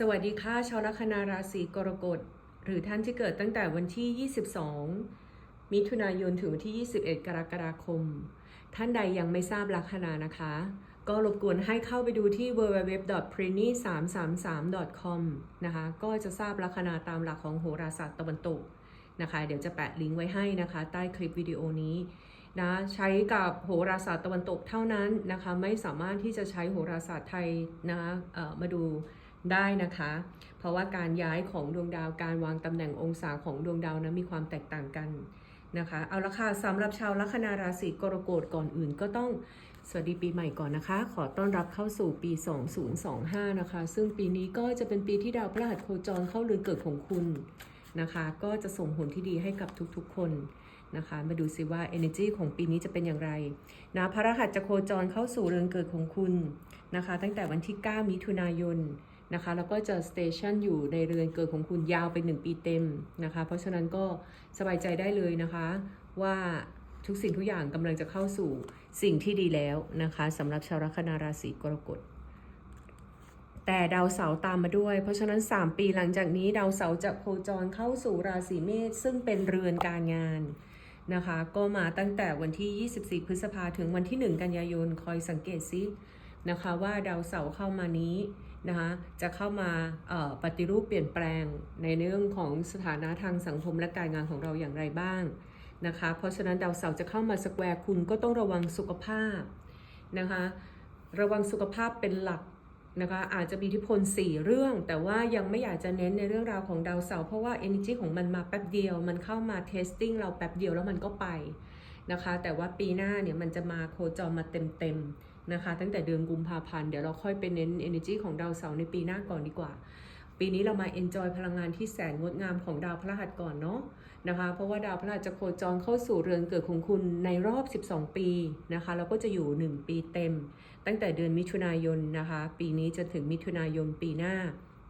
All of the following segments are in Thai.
สวัสดีค่ะชาวลัคนาราศีกรกฎ หรือท่านที่เกิดตั้งแต่วันที่ 22 มิถุนายนถึงวันที่ 21 กรกฎาคม ท่านใดยังไม่ทราบลัคนานะคะ ก็รบกวนให้เข้าไปดูที่ www.prini333.com นะคะ ก็จะทราบลัคนาตามหลักของโหราศาสตร์ตะวันตกนะคะ เดี๋ยวจะแปะลิงก์ไว้ให้นะคะ ใต้คลิปวิดีโอนี้นะใช้กับโหราศาสตร์ตะวันตกเท่านั้นนะคะ ไม่สามารถที่จะใช้โหราศาสตร์ไทยนะคะมาดู ได้นะคะ เพราะว่าการย้ายของดวงดาวการวางตำแหน่งองศาของดวงดาวนั้นมีความแตกต่างกันนะคะ เอาละค่ะสำหรับชาวลัคนาราศีกรกฎก่อนอื่นก็ต้องสวัสดีปีใหม่ก่อนนะคะ ขอต้อนรับเข้าสู่ปี 2025 นะคะ ซึ่งปีนี้ก็จะเป็นปีที่ดาวพฤหัสโคจรเข้าเรือนเกิดของคุณนะคะ ก็จะส่งผลที่ดีให้กับทุกๆ คนนะคะ มาดูซิว่า energy ของปีนี้จะเป็นอย่างไรนะพระรหัสจะโคจรเข้าสู่เรือนเกิดของคุณนะคะ ตั้งแต่วันที่ 9 มิถุนายน นะคะแล้วก็จะสเตชันอยู่ในเรือนเกิดของคุณยาวไป 1 ปีเต็มนะคะ เพราะฉะนั้นก็สบายใจได้เลยนะคะ ว่าทุกสิ่งทุกอย่างกำลังจะเข้าสู่สิ่งที่ดีแล้วนะคะสำหรับชาวลัคนาราศีกรกฎแต่ดาวเสาร์ตามมาด้วย เพราะฉะนั้น 3 ปีหลังจากนี้ดาวเสาร์จะโคจรเข้าสู่ราศีเมษซึ่งเป็นเรือนการงานนะคะ ก็มาตั้งแต่วันที่ 24 พฤษภาถึงวันที่ 1 กันยายนคอยสังเกตซินะคะว่าดาวเสาร์เข้ามานี้ นะคะจะเข้ามาปฏิรูปเปลี่ยนแปลงในเรื่องของสถานะทางสังคมและการงานของเราอย่างไรบ้างนะคะเพราะฉะนั้นดาวเสาร์จะเข้ามาสแควร์คุณก็ต้องระวังสุขภาพนะคะระวังสุขภาพเป็นหลักนะคะอาจจะมีอิทธิพล 4 เรื่อง แต่ว่ายังไม่อยากจะเน้นในเรื่องราวของดาวเสาร์เพราะว่า energy ของมันมาแป๊บเดียว มันเข้ามา testing เราแป๊บเดียวแล้วมันก็ไปนะคะแต่ว่าปีหน้าเนี่ยมันจะมาโคจรมาเต็มๆ นะคะ ตั้งแต่เดือนกุมภาพันธ์เดี๋ยวเราค่อยไปเน้น energy ของดาวเสาร์ในปีหน้าก่อนดีกว่า ปีนี้เรามา enjoy พลังงานที่แสนงดงามของดาวพฤหัสก่อนเนาะนะคะ เพราะว่าดาวพฤหัสจะโคจรเข้าสู่เรือนเกิดของคุณในรอบ 12 ปีนะคะ แล้วก็จะอยู่ 1 ปีเต็ม ตั้งแต่เดือนมิถุนายนนะคะ ปีนี้จะถึงมิถุนายนปีหน้า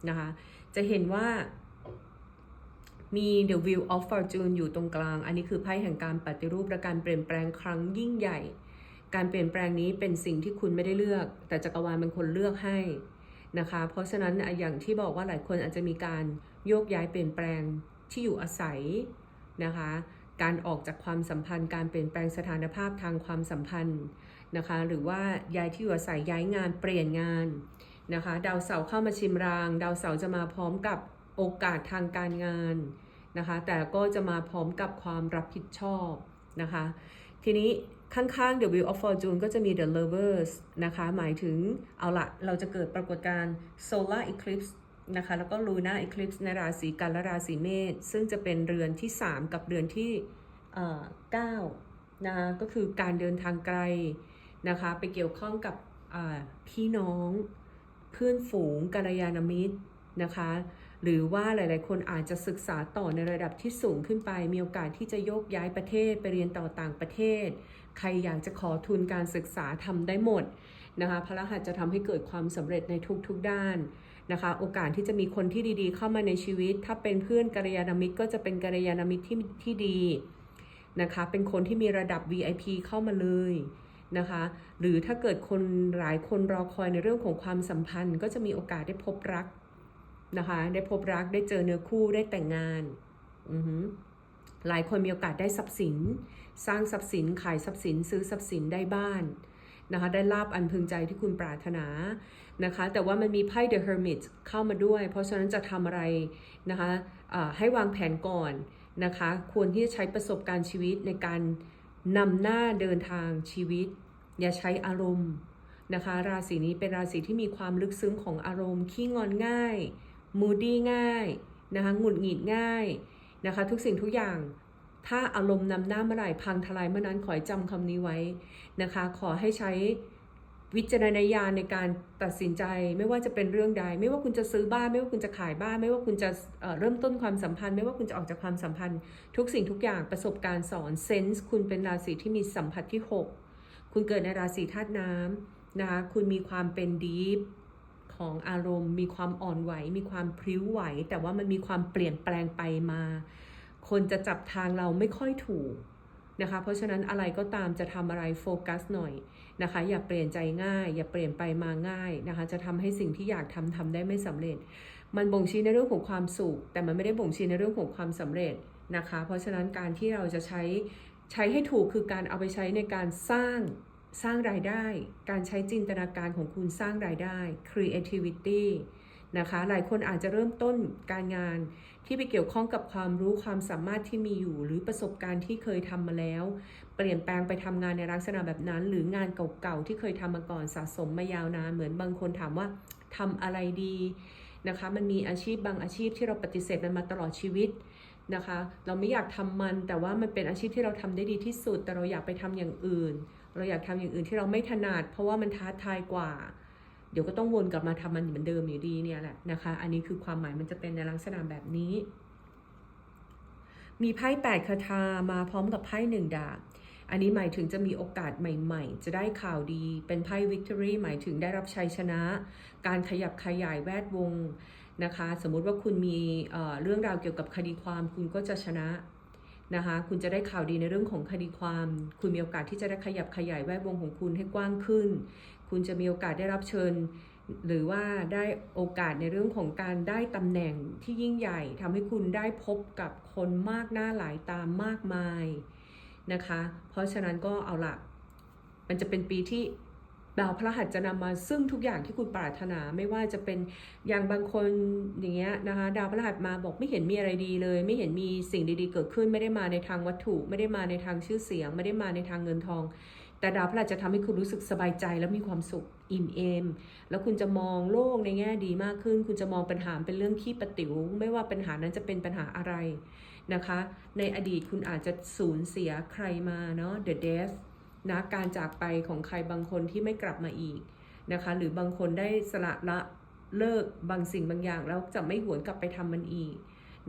นะคะ จะเห็นว่ามี The Wheel of Fortune อยู่ตรงกลาง อันนี้คือไพ่แห่งการปฏิรูปและการเปลี่ยนแปลงครั้งยิ่งใหญ่ การเปลี่ยนแปลงนี้เป็นสิ่งที่คุณไม่ได้เลือก แต่จักรวาลเป็นคนเลือกให้นะคะ เพราะฉะนั้นอย่างที่บอกว่าหลายคนอาจจะมีการโยกย้ายเปลี่ยนแปลงที่อยู่อาศัยนะคะ การออกจากความสัมพันธ์ การเปลี่ยนแปลงสถานภาพทางความสัมพันธ์นะคะ หรือว่าย้ายที่อยู่อาศัยย้ายงานเปลี่ยนงานนะคะ ดาวเสาร์เข้ามาชิมราง ดาวเสาร์จะมาพร้อมกับโอกาสทางการงานนะคะ แต่ก็จะมาพร้อมกับความรับผิดชอบนะคะ ทีนี้ ข้างๆ The Wheel of Fortune ก็จะมี The Lovers นะคะ หมายถึงเอาละเราจะเกิดปรากฏการณ์ Solar Eclipse นะคะ แล้วก็ Lunar Eclipse ในราศีกันและราศีเมษซึ่งจะเป็นเรือนที่ 3 กับเรือนที่เอ่อ9นะคะก็คือการเดินทางไกลนะคะ ไปเกี่ยวข้องกับพี่น้อง เพื่อนฝูงกัลยาณมิตรนะคะ หรือว่าหลาย ๆ คนอาจจะศึกษาต่อในระดับที่สูงขึ้นไป มีโอกาสที่จะโยกย้ายประเทศไปเรียนต่อต่างประเทศ ใครอยากจะขอทุนการศึกษาทำได้หมดนะคะพระรหัสจะทำให้เกิดความสำเร็จในทุก ๆ ด้านนะคะ โอกาสที่จะมีคนที่ดีๆ เข้ามาในชีวิต ถ้าเป็นเพื่อนกัลยาณมิตรก็จะเป็นกัลยาณมิตรที่ที่ดีนะคะ เป็นคนที่มีระดับ VIP เข้ามาเลยนะคะ หรือถ้าเกิดคนหลายคนรอคอยในเรื่องของความสัมพันธ์ ก็จะมีโอกาสได้พบรัก นะคะ ได้พบรักได้เจอเนื้อคู่ได้แต่งงานอือหือหลายคนมีโอกาสได้ทรัพย์สิน สร้างทรัพย์สินขายทรัพย์สิน ซื้อทรัพย์สินได้บ้านนะคะได้ลาบอันพึงใจที่คุณปรารถนานะคะ แต่ว่ามันมีไพ่ The Hermit เข้ามาด้วย เพราะฉะนั้นจะทำอะไรนะคะะให้วางแผนก่อนนะคะ ควรที่จะใช้ประสบการณ์ชีวิตในการนำหน้าเดินทางชีวิต อย่าใช้อารมณ์นะคะ ราศีนี้เป็นราศีที่มีความลึกซึ้งของอารมณ์ ขี้งอนง่าย มูดี้ง่ายนะคะหงุดหงิดง่ายนะคะ ทุกสิ่งทุกอย่างถ้าอารมณ์นำหน้าเมื่อไหร่พังทลายเมื่อนั้นขอให้จำคำนี้ไว้นะคะ ขอให้ใช้วิจารณญาณในการตัดสินใจไม่ว่าจะเป็นเรื่องใด ไม่ว่าคุณจะซื้อบ้าน ไม่ว่าคุณจะขายบ้าน ไม่ว่าคุณจะเเริ่มต้นความสัมพันธ์ ไม่ว่าคุณจะออกจากความสัมพันธ์ ทุกสิ่งทุกอย่างประสบการณ์สอนเซนส์คุณเป็นราศีที่มีสัมผัสที่ 6 คุณเกิดในราศีธาตุน้ำนะคะคุณมีความเป็นดีฟ ของอารมณ์ มีความอ่อนไหว มีความพริ้วไหว แต่ว่ามันมีความเปลี่ยนแปลงไปมา คนจะจับทางเราไม่ค่อยถูกนะคะ เพราะฉะนั้นอะไรก็ตามจะทำอะไรโฟกัสหน่อยนะคะ อย่าเปลี่ยนใจง่าย อย่าเปลี่ยนไปมาง่ายนะคะ จะทำให้สิ่งที่อยากทำทำได้ไม่สำเร็จ มันบ่งชี้ในเรื่องของความสุข แต่มันไม่ได้บ่งชี้ในเรื่องของความสำเร็จนะคะ เพราะฉะนั้นการที่เราจะใช้ใช้ให้ถูกคือการเอาไปใช้ในการสร้าง สร้างรายได้ การใช้จินตนาการของคุณสร้างรายได้ creativity นะคะ หลายคนอาจจะเริ่มต้นการงานที่ไปเกี่ยวข้องกับความรู้ความสามารถที่มีอยู่ หรือประสบการณ์ที่เคยทำมาแล้ว เปลี่ยนแปลงไปทำงานในลักษณะแบบนั้น หรืองานเก่าๆที่เคยทำมาก่อนสะสมมายาวนาน เหมือนบางคนถามว่าทำอะไรดีนะคะ มันมีอาชีพบางอาชีพที่เราปฏิเสธมันมาตลอดชีวิต นะคะ เราไม่อยากทำมันแต่ว่ามันเป็นอาชีพที่เราทำได้ดีที่สุด แต่เราอยากไปทำอย่างอื่น เราอยากทำอย่างอื่นที่เราไม่ถนัด เพราะว่ามันท้าทายกว่า เดี๋ยวก็ต้องวนกลับมาทำมันเหมือนเดิมอยู่ดีเนี่ยแหละนะคะ อันนี้คือความหมายมันจะเป็นในลักษณะแบบนี้ มีไพ่แปดคาถามาพร้อมกับไพ่หนึ่งดาบอันนี้หมายถึงจะมีโอกาสใหม่ๆ จะได้ข่าวดี เป็นไพ่ victory หมายถึงได้รับชัยชนะ การขยับขยายแวดวง นะคะ สมมุติว่าคุณมีเรื่องราวเกี่ยวกับคดีความคุณก็จะชนะนะคะ คุณจะได้ข่าวดีในเรื่องของคดีความ คุณมีโอกาสที่จะได้ขยับขยายแวดวงของคุณให้กว้างขึ้น คุณจะมีโอกาสได้รับเชิญ หรือว่าได้โอกาสในเรื่องของการได้ตำแหน่งที่ยิ่งใหญ่ ทำให้คุณได้พบกับคนมากหน้าหลายตามมากมายนะคะ เพราะฉะนั้นก็เอาละมันจะเป็นปีที่ ดาวพระหัสจะนำมาซึ่งทุกอย่างที่คุณปรารถนาไม่ว่าจะเป็นอย่างบางคนอย่างเงี้ยนะคะดาวพระหัสมาบอกไม่เห็นมีอะไรดีเลย ไม่เห็นมีสิ่งดีๆ เกิดขึ้นไม่ได้มาในทางวัตถุ ไม่ได้มาในทางชื่อเสียง ไม่ได้มาในทางเงินทอง แต่ดาวพระหัสจะทำให้คุณรู้สึกสบายใจและมีความสุขอิ่มเอม แล้วคุณจะมองโลกในแง่ดีมากขึ้น คุณจะมองปัญหาเป็นเรื่องขี้ปะติ๋วไม่ว่าปัญหานั้นจะเป็นปัญหาอะไรนะคะ ในอดีตคุณอาจจะสูญเสียใครมาเนาะ the death นะการจากไปของใครบางคนที่ไม่กลับมาอีกนะคะหรือบางคนได้สละละเลิกบางสิ่งบางอย่างแล้วจะไม่หวนกลับไปทำมันอีก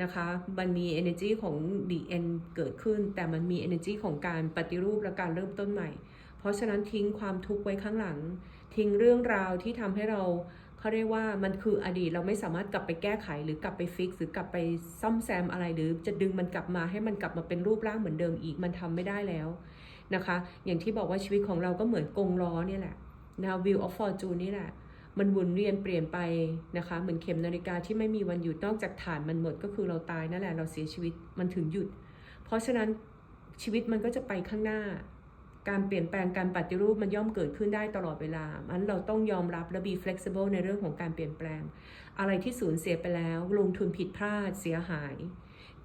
นะคะ มันมี energy ของ the end เกิดขึ้น แต่มันมี energy ของการปฏิรูปและการเริ่มต้นใหม่ เพราะฉะนั้นทิ้งความทุกข์ไว้ข้างหลัง ทิ้งเรื่องราวที่ทำให้เราเขาเรียกว่ามันคืออดีตเราไม่สามารถกลับไปแก้ไขหรือกลับไปฟิกหรือกลับไปซ่อมแซมอะไรหรือจะดึงมันกลับมาให้มันกลับมาเป็นรูปร่างเหมือนเดิมอีกมันทำไม่ได้แล้ว นะคะ อย่างที่บอกว่าชีวิตของเราก็เหมือนกงล้อเนี่ยแหละนะ wheel of fortune นี่แหละ มันวนเวียนเปลี่ยนไปนะคะ เหมือนเข็มนาฬิกาที่ไม่มีวันหยุดนอกจากฐานมันหมดก็คือเราตายนั่นแหละเราเสียชีวิตมันถึงหยุด เพราะฉะนั้นชีวิตมันก็จะไปข้างหน้า การเปลี่ยนแปลงการปฏิรูปมันย่อมเกิดขึ้นได้ตลอดเวลามันเราต้องยอมรับและ be flexible ในเรื่องของการเปลี่ยนแปลง อะไรที่สูญเสียไปแล้ว ลงทุนผิดพลาดเสียหาย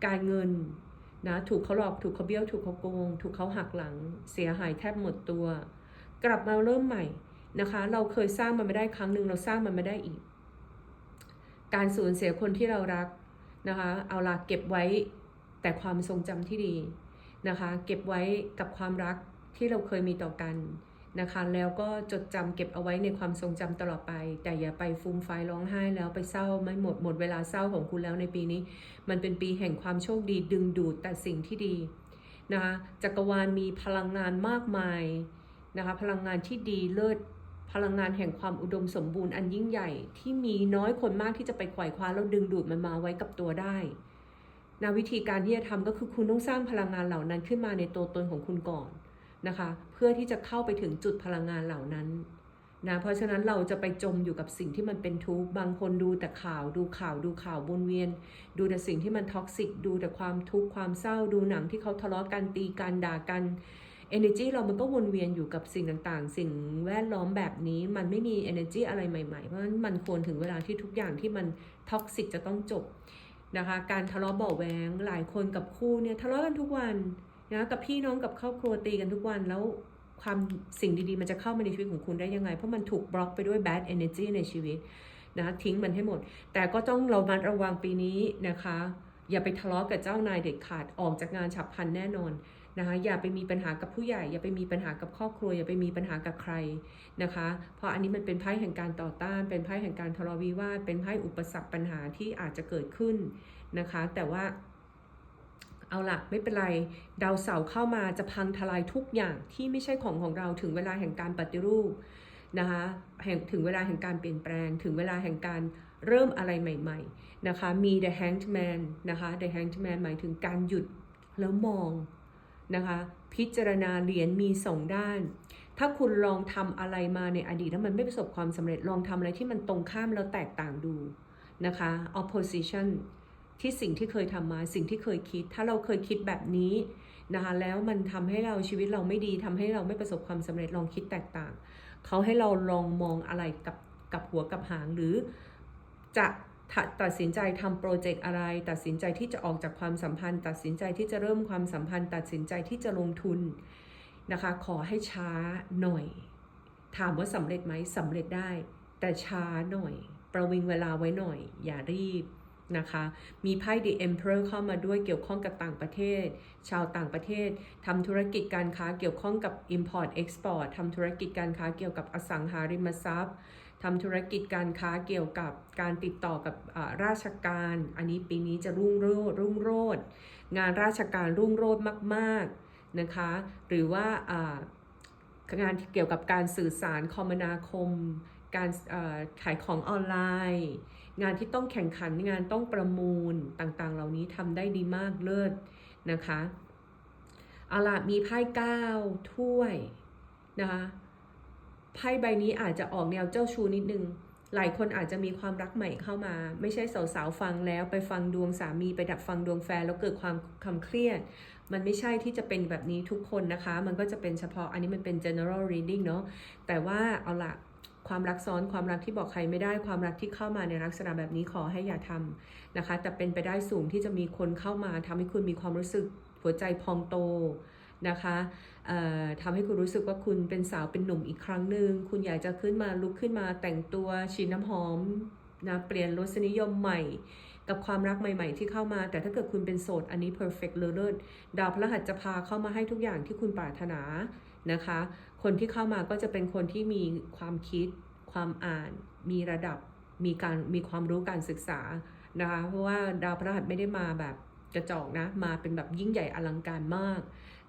การเงิน นะถูกเขาหลอกถูกเขาเบี้ยวถูกเขาโกง ถูกเขาหักหลัง เสียหายแทบหมดตัว กลับมาเริ่มใหม่นะคะ เราเคยสร้างมันไม่ได้ครั้งหนึ่งเราสร้างมันไม่ได้อีก การสูญเสียคนที่เรารักนะคะ เอาละเก็บไว้แต่ความทรงจำที่ดีนะคะ เก็บไว้กับความรักที่เราเคยมีต่อกัน นะคะ แล้วก็จดจำเก็บเอาไว้ในความทรงจำตลอดไป แต่อย่าไปฟูมไฟร้องไห้แล้วไปเศร้าไม่หมดหมดเวลาเศร้าของคุณแล้วในปีนี้ มันเป็นปีแห่งความโชคดีดึงดูดแต่สิ่งที่ดีนะคะจักรวาลมีพลังงานมากมายนะคะพลังงานที่ดีเลิศพลังงานแห่งความอุดมสมบูรณ์อันยิ่งใหญ่ที่มีน้อยคนมากที่จะไปไขว่คว้าแล้วดึงดูดมันมาไว้กับตัวได้นะวิธีการที่จะทำก็คือคุณต้องสร้างพลังงานเหล่านั้นขึ้นมาในตัวตนของคุณก่อน นะคะ เพื่อที่จะเข้าไปถึงจุดพลังงานเหล่านั้นนะเพราะฉะนั้นเราจะไปจมอยู่กับสิ่งที่มันเป็นทุกข์บางคนดูแต่ข่าวดูข่าวดูข่าววนเวียน ดูแต่สิ่งที่มันท็อกซิกดูแต่ความทุกข์ความเศร้าดูหนังที่เขาทะเลาะกันตีกันด่ากัน energy เรามันก็วนเวียนอยู่กับสิ่งต่างๆ สิ่งแวดล้อมแบบนี้มันไม่มี energy อะไรใหม่ๆ เพราะฉะนั้นมันควรถึงเวลาที่ทุกอย่างที่มันท็อกซิกจะต้องจบนะคะการทะเลาะเบาะแวงหลายคนกับคู่เนี่ยทะเลาะกันทุกวัน นะกับพี่น้องกับครอบครัวตีกันทุกวันแล้วความสิ่งดีๆ มันจะเข้ามาในชีวิตของคุณได้ยังไง เพราะมันถูกบล็อกไปด้วย bad energy ในชีวิตนะทิ้งมันให้หมด แต่ก็ต้องเรามัดระวังปีนี้นะคะ อย่าไปทะเลาะกับเจ้านายเด็ดขาดออกจากงานฉับพลันแน่นอนนะคะอย่าไปมีปัญหากับผู้ใหญ่ อย่าไปมีปัญหากับครอบครัว อย่าไปมีปัญหากับใครนะคะ เพราะอันนี้มันเป็นไพ่แห่งการต่อต้าน เป็นไพ่แห่งการทะเลาะวิวาทเป็นไพ่อุปสรรคปัญหาที่อาจจะเกิดขึ้นนะคะ แต่ว่า เอาละไม่เป็นไร ดาวเสาร์เข้ามาจะพังทลายทุกอย่างที่ไม่ใช่ของของเราถึงเวลาแห่งการปฏิรูปนะคะแห่งถึงเวลาแห่งการเปลี่ยนแปลง ถึงเวลาแห่งการเริ่มอะไรใหม่ๆนะคะมี the hanged man นะคะ the hanged man หมายถึงการหยุดแล้วมองนะคะพิจารณาเหรียญมีสองด้าน ถ้าคุณลองทำอะไรมาในอดีตแล้วมันไม่ประสบความสำเร็จลองทำอะไรที่มันตรงข้ามแล้วแตกต่างดูนะคะ opposition ที่สิ่งที่เคยทำมาสิ่งที่เคยคิด ถ้าเราเคยคิดแบบนี้นะคะแล้วมันทำให้เราชีวิตเราไม่ดีทำให้เราไม่ประสบความสำเร็จลองคิดแตกต่าง เขาให้เราลองมองอะไรกับกับหัวกับหางหรือจะตัดสินใจทำโปรเจกต์อะไร ตัดสินใจที่จะออกจากความสัมพันธ์ ตัดสินใจที่จะเริ่มความสัมพันธ์ ตัดสินใจที่จะลงทุนนะคะ ขอให้ช้าหน่อย ถามว่าสำเร็จไหมสำเร็จได้ แต่ช้าหน่อย ประวิงเวลาไว้หน่อย อย่ารีบ นะคะ มีไพ่ The Emperor เข้ามาด้วยเกี่ยวข้องกับต่างประเทศ ชาวต่างประเทศทำธุรกิจการค้าเกี่ยวข้องกับ Import Export ทำธุรกิจการค้าเกี่ยวกับอสังหาริมทรัพย์ทำธุรกิจการค้าเกี่ยวกับการติดต่อกับราชการ อันนี้ปีนี้จะรุ่งโรจน์รุ่งโรจน์งานราชการรุ่งโรจน์มาก ๆนะคะ หรือว่างานเกี่ยวกับการสื่อสารคมนาคม การขายของออนไลน์ งานที่ต้องแข่งขันงานต้องประมูลต่างๆ เหล่านี้ทำได้ดีมากเลิศนะคะเอาล่ะมีไพ่เก้าถ้วยนะคะไพ่ใบนี้อาจจะออกแนวเจ้าชู้นิดนึง หลายคนอาจจะมีความรักใหม่เข้ามา ไม่ใช่สาวๆฟังแล้วไปฟังดวงสามีไปดับฟังดวงแฟนแล้วเกิดความคำเครียด มันไม่ใช่ที่จะเป็นแบบนี้ทุกคนนะคะ มันก็จะเป็นเฉพาะอันนี้มันเป็น general reading เนาะแต่ว่าเอาละ ความรักซ้อนความรักที่บอกใครไม่ได้ความรักที่เข้ามาในลักษณะแบบนี้ขอให้อย่าทำนะคะ แต่เป็นไปได้สูงที่จะมีคนเข้ามาทำให้คุณมีความรู้สึกหัวใจพองโตนะคะทำให้คุณรู้สึกว่าคุณเป็นสาวเป็นหนุ่มอีกครั้งหนึ่งคุณอยากจะขึ้นมาลุกขึ้นมาแต่งตัวฉีดน้ำหอมนะเปลี่ยนรสนิยมใหม่ กับความรักใหม่ ๆ ที่เข้ามา แต่ถ้าเกิดคุณเป็นโสดอันนี้ perfect เลยเลิศดาวพฤหัสจะพาเข้ามาให้ทุกอย่างที่คุณปรารถนานะคะ คนที่เข้ามาก็จะเป็นคนที่มีความคิด ความอ่าน มีระดับ มีการมีความรู้การศึกษานะคะ เพราะว่าดาวพฤหัสไม่ได้มาแบบกระจอกนะ มาเป็นแบบยิ่งใหญ่อลังการมาก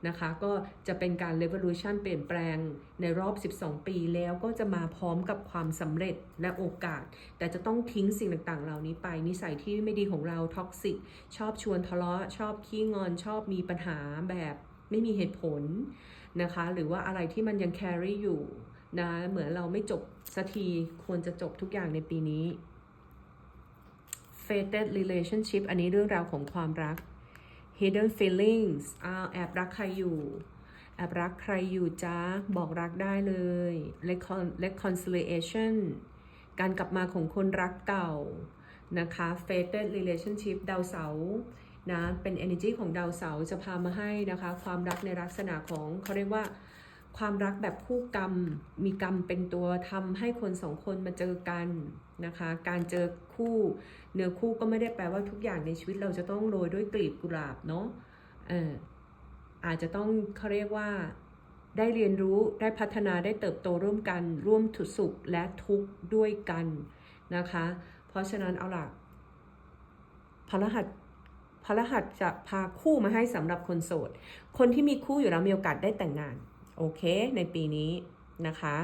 นะคะ ก็จะเป็นการ revolution เปลี่ยนแปลงในรอบ 12 ปีแล้วก็จะมาพร้อมกับความสำเร็จและโอกาส แต่จะต้องทิ้งสิ่งต่างๆ เหล่านี้ไป นิสัยที่ไม่ดีของเราท็อกซิก ชอบชวนทะเลาะ ชอบขี้งอน ชอบมีปัญหาแบบ ไม่มีเหตุผลนะคะ หรือว่าอะไรที่มันยัง carry อยู่นะเหมือนเราไม่จบสักทีควรจะจบทุกอย่างในปีนี้ fated relationship อันนี้เรื่องราวของความรัก hidden feelings อ้าวแอบรักใครอยู่แอบรักใครอยู่จ้าบอกรักได้เลย reconciliation การกลับมาของคนรักเก่านะคะ fated relationship ดาวเสาร์ นะเป็น energy ของดาวเสาร์จะพามาให้นะคะ ความรักในลักษณะของเขาเรียกว่าความรักแบบคู่กรรม มีกรรมเป็นตัวทำให้คนสองคนมาเจอกันนะคะ การเจอคู่เนื้อคู่ก็ไม่ได้แปลว่าทุกอย่างในชีวิตเราจะต้องโรยด้วยกลีบกุหลาบเนาะเอออาจจะต้องเขาเรียกว่าได้เรียนรู้ได้พัฒนาได้เติบโตร่วมกัน ร่วมถุสุขและทุกข์ด้วยกันนะคะ เพราะฉะนั้นเอาล่ะพระรหัส พระรหัสจะพาคู่มาให้สำหรับคนโสด คนที่มีคู่อยู่แล้วมีโอกาสได้แต่งงาน โอเค ในปีนี้นะคะ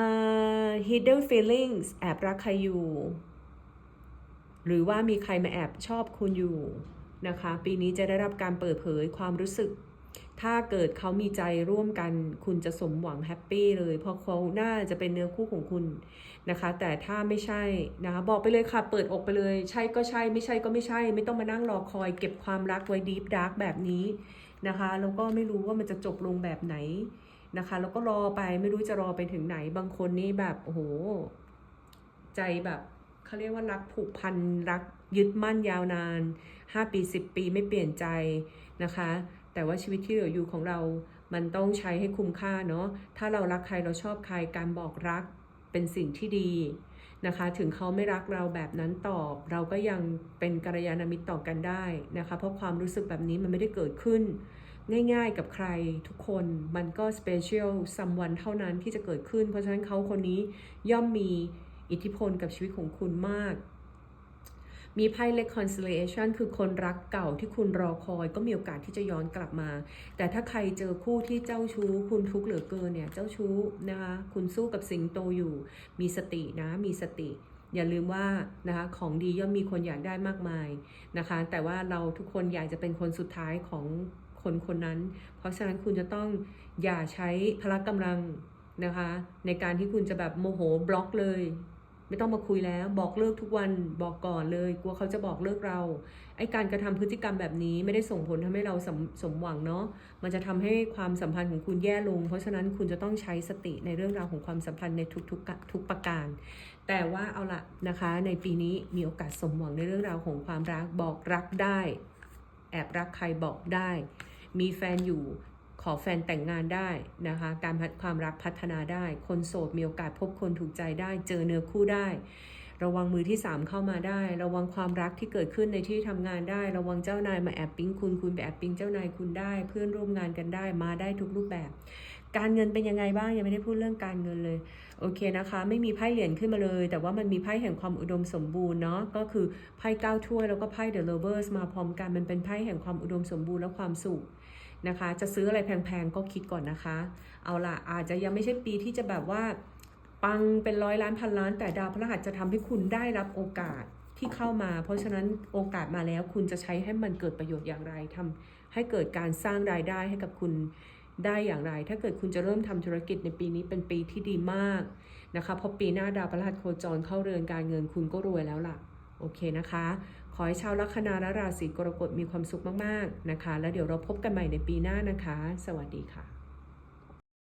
uh, hidden feelings แอบรักใครอยู่ หรือว่ามีใครมาแอบชอบคุณอยู่นะคะ ปีนี้จะได้รับการเปิดเผยความรู้สึก ถ้าเกิดเขามีใจร่วมกัน คุณจะสมหวังแฮปปี้เลย เพราะเขาน่าจะเป็นเนื้อคู่ของคุณนะคะ แต่ถ้าไม่ใช่นะคะบอกไปเลยค่ะ เปิดอกไปเลย ใช่ก็ใช่ ไม่ใช่ก็ไม่ใช่ ไม่ต้องมานั่งรอคอย เก็บความรักไว้ดีฟดาร์กแบบนี้นะคะ แล้วก็ไม่รู้ว่ามันจะจบลงแบบไหนนะคะ แล้วก็รอไปไม่รู้จะรอไปถึงไหน บางคนนี่แบบโอ้โห ใจแบบเขาเรียกว่ารักผูกพันรักยึดมั่นยาวนาน 5 ปี 10 ปีไม่เปลี่ยนใจนะคะ แต่ว่าชีวิตที่เหลืออยู่ของเรา มันต้องใช้ให้คุ้มค่าเนาะ ถ้าเรารักใครเราชอบใครการบอกรักเป็นสิ่งที่ดีนะคะ ถึงเขาไม่รักเราแบบนั้นตอบ เราก็ยังเป็นกัลยาณมิตรต่อกันได้นะคะ เพราะความรู้สึกแบบนี้มันไม่ได้เกิดขึ้น ง่ายๆกับใครทุกคน มันก็ special someone เท่านั้นที่จะเกิดขึ้น เพราะฉะนั้นเขาคนนี้ย่อมมีอิทธิพลกับชีวิตของคุณมาก มีไพ่ reconciliation คือคนรักเก่าที่คุณรอคอยก็มีโอกาสที่จะย้อนกลับมา แต่ถ้าใครเจอคู่ที่เจ้าชู้ คุณทุกข์เหลือเกินเนี่ยเจ้าชู้นะคะคุณสู้กับสิงโตอยู่ มีสตินะมีสติ อย่าลืมว่านะคะของดีย่อมมีคนอยากได้มากมายนะคะ แต่ว่าเราทุกคนอยากจะเป็นคนสุดท้ายของคนคนนั้น เพราะฉะนั้นคุณจะต้องอย่าใช้พละกำลังนะคะ ในการที่คุณจะแบบโมโหบล็อกเลย ไม่ต้องมาคุยแล้วบอกเลิกทุกวันบอกก่อนเลยกลัวเขาจะบอกเลิกเราไอ้การกระทำพฤติกรรมแบบนี้ไม่ได้ส่งผลทำให้เราสมสมหวังเนาะมันจะทำให้ความสัมพันธ์ของคุณแย่ลง เพราะฉะนั้นคุณจะต้องใช้สติในเรื่องราวของความสัมพันธ์ในทุกๆกทุกประการ แต่ว่าเอาละนะคะ ในปีนี้มีโอกาสสมหวังในเรื่องราวของความรักบอกรักได้ แอบรักใครบอกได้ มีแฟนอยู่ ขอแฟนแต่งงานได้นะคะ การพัฒความรักพัฒนาได้ คนโสดมีโอกาสพบคนถูกใจได้ เจอเนื้อคู่ได้ ระวังมือที่ 3 เข้ามาได้ ระวังความรักที่เกิดขึ้นในที่ทำงานได้ ระวังเจ้านายมาแอบปิ๊งคุณ คุณไปแอบปิ๊งเจ้านายคุณได้ เพื่อนร่วมงานกันได้ มาได้ทุกรูปแบบ การเงินเป็นยังไงบ้างยังไม่ได้พูดเรื่องการเงินเลย โอเคนะคะ ไม่มีไพ่เหรียญขึ้นมาเลย แต่ว่ามันมีไพ่แห่งความอุดมสมบูรณ์เนาะ ก็คือไพ่เก้าถ้วยแล้วก็ไพ่ The Lovers มาพร้อมกัน มันเป็นไพ่แห่งความอุดมสมบูรณ์และความสุข นะคะ จะซื้ออะไรแพงๆก็คิดก่อนนะคะ เอาล่ะอาจจะยังไม่ใช่ปีที่จะแบบว่า ปังเป็นร้อยล้านพันล้าน แต่ดาวพฤหัสจะทำให้คุณได้รับโอกาสที่เข้ามา เพราะฉะนั้นโอกาสมาแล้วคุณจะใช้ให้มันเกิดประโยชน์อย่างไรทำให้เกิดการสร้างรายได้ให้กับคุณได้อย่างไร ถ้าเกิดคุณจะเริ่มทำธุรกิจในปีนี้เป็นปีที่ดีมากนะคะ เพราะปีหน้าดาวพฤหัสโคจรเข้าเรือนการเงินคุณก็รวยแล้วล่ะ โอเคนะคะ อให้ชาวลัคนาและราศีกรกฎมีความสุขมากๆนะคะ แล้วเดี๋ยวเราพบกันใหม่ในปีหน้านะคะ สวัสดีค่ะ